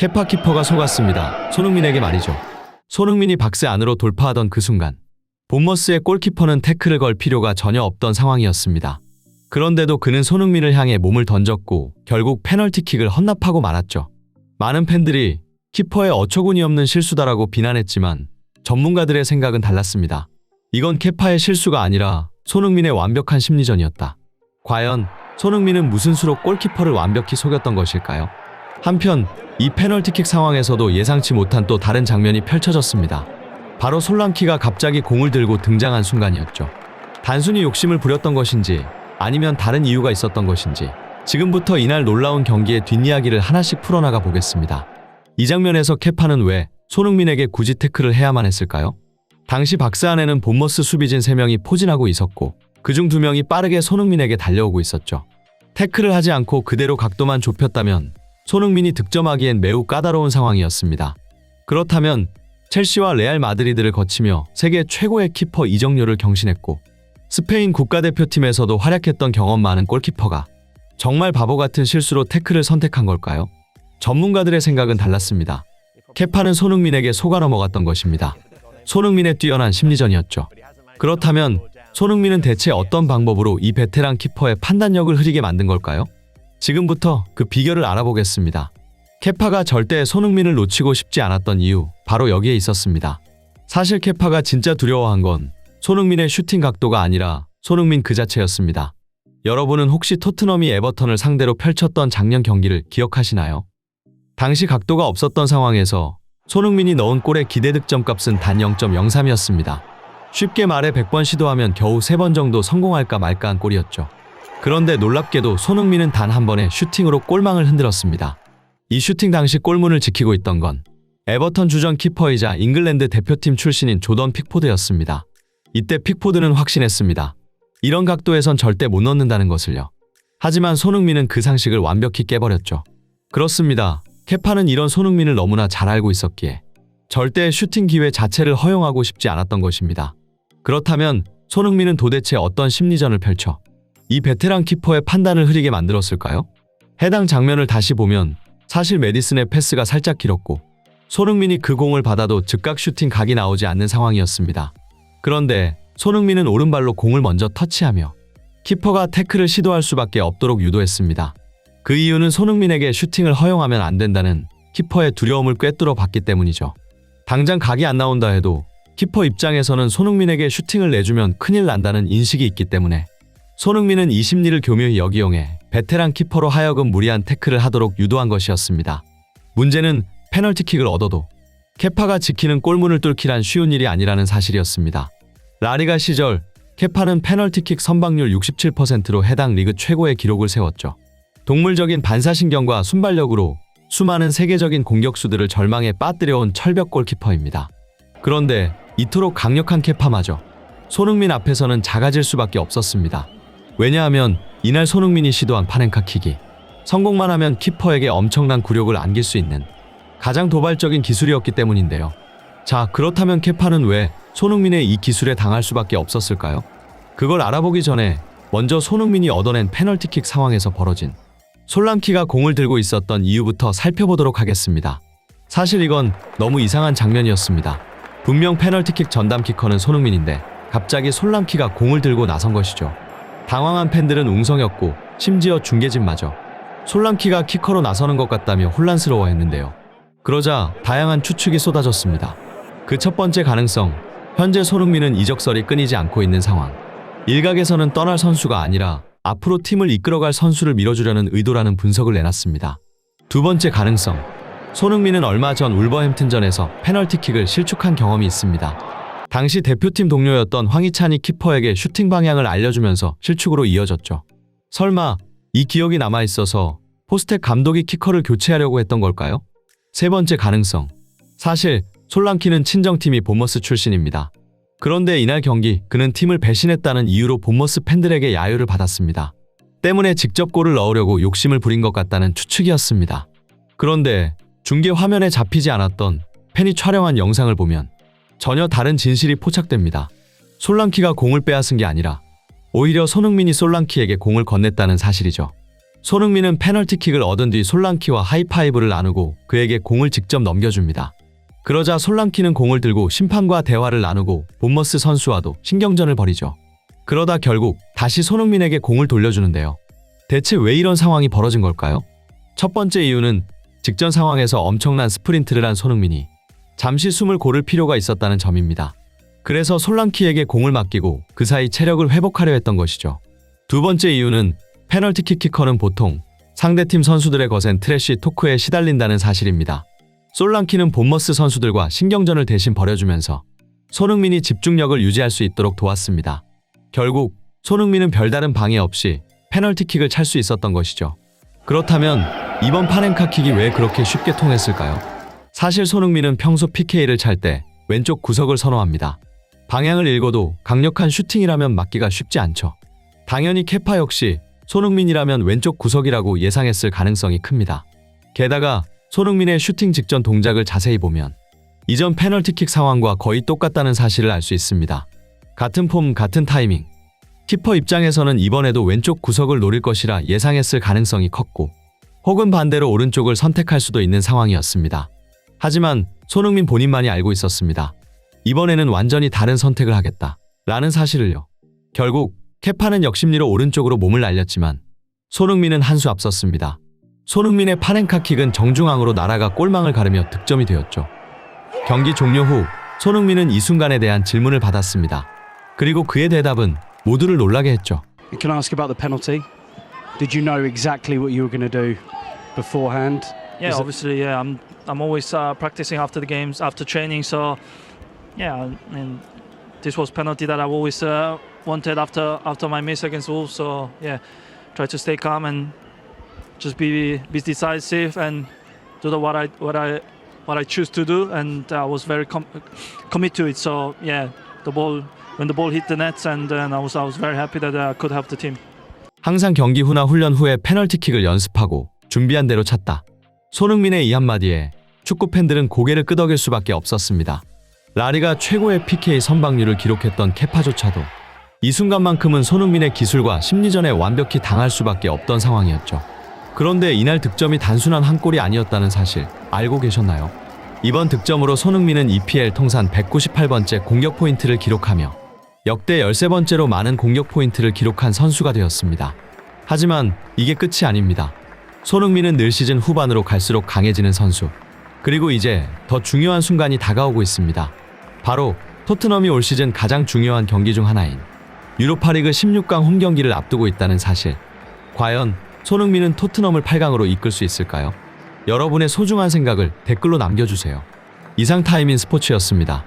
케파 키퍼가 속았습니다. 손흥민에게 말이죠. 손흥민이 박스 안으로 돌파하던 그 순간 본머스의 골키퍼는 태클을 걸 필요가 전혀 없던 상황이었습니다. 그런데도 그는 손흥민을 향해 몸을 던졌고 결국 페널티킥을 헌납하고 말았죠. 많은 팬들이 키퍼의 어처구니 없는 실수다라고 비난했지만 전문가들의 생각은 달랐습니다. 이건 케파의 실수가 아니라 손흥민의 완벽한 심리전이었다. 과연 손흥민은 무슨 수로 골키퍼를 완벽히 속였던 것일까요? 한편 이 페널티킥 상황에서도 예상치 못한 또 다른 장면이 펼쳐졌습니다. 바로 솔랑키가 갑자기 공을 들고 등장한 순간이었죠. 단순히 욕심을 부렸던 것인지 아니면 다른 이유가 있었던 것인지 지금부터 이날 놀라운 경기의 뒷이야기를 하나씩 풀어나가 보겠습니다. 이 장면에서 케파는 왜 손흥민에게 굳이 태클을 해야만 했을까요? 당시 박스 안에는 본머스 수비진 3명이 포진하고 있었고 그중 2명이 빠르게 손흥민에게 달려오고 있었죠. 태클을 하지 않고 그대로 각도만 좁혔다면 손흥민이 득점하기엔 매우 까다로운 상황이었습니다. 그렇다면 첼시와 레알 마드리드를 거치며 세계 최고의 키퍼 이정료를 경신했고 스페인 국가대표팀에서도 활약했던 경험 많은 골키퍼가 정말 바보 같은 실수로 태클을 선택한 걸까요? 전문가들의 생각은 달랐습니다. 케파는 손흥민에게 속아 넘어갔던 것입니다. 손흥민의 뛰어난 심리전이었죠. 그렇다면 손흥민은 대체 어떤 방법으로 이 베테랑 키퍼의 판단력을 흐리게 만든 걸까요? 지금부터 그 비결을 알아보겠습니다. 케파가 절대 손흥민을 놓치고 싶지 않았던 이유 바로 여기에 있었습니다. 사실 케파가 진짜 두려워한 건 손흥민의 슈팅 각도가 아니라 손흥민 그 자체였습니다. 여러분은 혹시 토트넘이 에버턴을 상대로 펼쳤던 작년 경기를 기억하시나요? 당시 각도가 없었던 상황에서 손흥민이 넣은 골의 기대 득점 값은 단 0.03이었습니다. 쉽게 말해 100번 시도하면 겨우 3번 정도 성공할까 말까한 골이었죠. 그런데 놀랍게도 손흥민은 단 한 번의 슈팅으로 골망을 흔들었습니다. 이 슈팅 당시 골문을 지키고 있던 건 에버턴 주전 키퍼이자 잉글랜드 대표팀 출신인 조던 픽포드였습니다. 이때 픽포드는 확신했습니다. 이런 각도에선 절대 못 넣는다는 것을요. 하지만 손흥민은 그 상식을 완벽히 깨버렸죠. 그렇습니다. 케파는 이런 손흥민을 너무나 잘 알고 있었기에 절대 슈팅 기회 자체를 허용하고 싶지 않았던 것입니다. 그렇다면 손흥민은 도대체 어떤 심리전을 펼쳐 이 베테랑 키퍼의 판단을 흐리게 만들었을까요? 해당 장면을 다시 보면 사실 메디슨의 패스가 살짝 길었고 손흥민이 그 공을 받아도 즉각 슈팅 각이 나오지 않는 상황이었습니다. 그런데 손흥민은 오른발로 공을 먼저 터치하며 키퍼가 태클을 시도할 수밖에 없도록 유도했습니다. 그 이유는 손흥민에게 슈팅을 허용하면 안 된다는 키퍼의 두려움을 꿰뚫어 봤기 때문이죠. 당장 각이 안 나온다 해도 키퍼 입장에서는 손흥민에게 슈팅을 내주면 큰일 난다는 인식이 있기 때문에 손흥민은 이 심리를 교묘히 역이용해 베테랑 키퍼로 하여금 무리한 태클을 하도록 유도한 것이었습니다. 문제는 페널티킥을 얻어도 케파가 지키는 골문을 뚫기란 쉬운 일이 아니라는 사실이었습니다. 라리가 시절 케파는 페널티킥 선방률 67%로 해당 리그 최고의 기록을 세웠죠. 동물적인 반사신경과 순발력으로 수많은 세계적인 공격수들을 절망에 빠뜨려온 철벽 골키퍼입니다. 그런데 이토록 강력한 케파마저 손흥민 앞에서는 작아질 수밖에 없었습니다. 왜냐하면 이날 손흥민이 시도한 파넨카 킥이 성공만 하면 키퍼에게 엄청난 굴욕을 안길 수 있는 가장 도발적인 기술이었기 때문인데요. 자, 그렇다면 케파는 왜 손흥민의 이 기술에 당할 수밖에 없었을까요? 그걸 알아보기 전에 먼저 손흥민이 얻어낸 페널티킥 상황에서 벌어진 솔랑키가 공을 들고 있었던 이유부터 살펴보도록 하겠습니다. 사실 이건 너무 이상한 장면이었습니다. 분명 페널티킥 전담 키커는 손흥민인데 갑자기 솔랑키가 공을 들고 나선 것이죠. 당황한 팬들은 웅성했고 심지어 중계진마저 솔랑키가 키커로 나서는 것 같다며 혼란스러워했는데요. 그러자 다양한 추측이 쏟아졌습니다. 그 첫 번째 가능성, 현재 손흥민은 이적설이 끊이지 않고 있는 상황. 일각에서는 떠날 선수가 아니라 앞으로 팀을 이끌어갈 선수를 밀어주려는 의도라는 분석을 내놨습니다. 두 번째 가능성, 손흥민은 얼마 전 울버햄튼전에서 페널티킥을 실축한 경험이 있습니다. 당시 대표팀 동료였던 황희찬이 키퍼에게 슈팅 방향을 알려주면서 실축으로 이어졌죠. 설마 이 기억이 남아있어서 포스텍 감독이 키커를 교체하려고 했던 걸까요? 세 번째 가능성. 사실 솔랑키는 친정팀이 본머스 출신입니다. 그런데 이날 경기 그는 팀을 배신했다는 이유로 본머스 팬들에게 야유를 받았습니다. 때문에 직접 골을 넣으려고 욕심을 부린 것 같다는 추측이었습니다. 그런데 중계 화면에 잡히지 않았던 팬이 촬영한 영상을 보면 전혀 다른 진실이 포착됩니다. 솔랑키가 공을 빼앗은 게 아니라 오히려 손흥민이 솔랑키에게 공을 건넸다는 사실이죠. 손흥민은 페널티킥을 얻은 뒤 솔랑키와 하이파이브를 나누고 그에게 공을 직접 넘겨줍니다. 그러자 솔랑키는 공을 들고 심판과 대화를 나누고 본머스 선수와도 신경전을 벌이죠. 그러다 결국 다시 손흥민에게 공을 돌려주는데요. 대체 왜 이런 상황이 벌어진 걸까요? 첫 번째 이유는 직전 상황에서 엄청난 스프린트를 한 손흥민이 잠시 숨을 고를 필요가 있었다는 점입니다. 그래서 솔랑키에게 공을 맡기고 그 사이 체력을 회복하려 했던 것이죠. 두 번째 이유는 페널티킥 키커는 보통 상대팀 선수들의 거센 트래쉬 토크에 시달린다는 사실입니다. 솔랑키는 본머스 선수들과 신경전을 대신 벌여주면서 손흥민이 집중력을 유지할 수 있도록 도왔습니다. 결국 손흥민은 별다른 방해 없이 페널티킥을 찰 수 있었던 것이죠. 그렇다면 이번 파넨카킥이 왜 그렇게 쉽게 통했을까요? 사실 손흥민은 평소 PK를 찰 때 왼쪽 구석을 선호합니다. 방향을 읽어도 강력한 슈팅이라면 맞기가 쉽지 않죠. 당연히 케파 역시 손흥민이라면 왼쪽 구석이라고 예상했을 가능성이 큽니다. 게다가 손흥민의 슈팅 직전 동작을 자세히 보면 이전 페널티킥 상황과 거의 똑같다는 사실을 알 수 있습니다. 같은 폼, 같은 타이밍. 키퍼 입장에서는 이번에도 왼쪽 구석을 노릴 것이라 예상했을 가능성이 컸고 혹은 반대로 오른쪽을 선택할 수도 있는 상황이었습니다. 하지만 손흥민 본인만이 알고 있었습니다. 이번에는 완전히 다른 선택을 하겠다. 라는 사실을요. 결국 케파는 역심리로 오른쪽으로 몸을 날렸지만 손흥민은 한 수 앞섰습니다. 손흥민의 파넨카킥은 정중앙으로 날아가 골망을 가르며 득점이 되었죠. 경기 종료 후 손흥민은 이 순간에 대한 질문을 받았습니다. 그리고 그의 대답은 모두를 놀라게 했죠. Can I ask about the penalty? Did you know exactly what you were going to do beforehand? Yeah, obviously, yeah. I'm I'm always uh, practicing after the games, after training. So, yeah, and this was penalty that I've always uh, wanted after after my miss against Wolves. So, yeah, try to stay calm and just be be decisive and do the what I what I what I choose to do. And I was very com- commit to it. So, yeah, the ball when the ball hit the nets, and then I was I was very happy that I could help the team. 항상 경기 후나 훈련 후에 페널티킥을 연습하고 준비한 대로 찼다. 손흥민의 이 한마디에 축구 팬들은 고개를 끄덕일 수밖에 없었습니다. 라리가 최고의 PK 선방률을 기록했던 케파조차도 이 순간만큼은 손흥민의 기술과 심리전에 완벽히 당할 수밖에 없던 상황이었죠. 그런데 이날 득점이 단순한 한 골이 아니었다는 사실 알고 계셨나요? 이번 득점으로 손흥민은 EPL 통산 198번째 공격 포인트를 기록하며 역대 13번째로 많은 공격 포인트를 기록한 선수가 되었습니다. 하지만 이게 끝이 아닙니다. 손흥민은 늘 시즌 후반으로 갈수록 강해지는 선수. 그리고 이제 더 중요한 순간이 다가오고 있습니다. 바로 토트넘이 올 시즌 가장 중요한 경기 중 하나인 유로파리그 16강 홈 경기를 앞두고 있다는 사실. 과연 손흥민은 토트넘을 8강으로 이끌 수 있을까요? 여러분의 소중한 생각을 댓글로 남겨주세요. 이상 타임인 스포츠였습니다.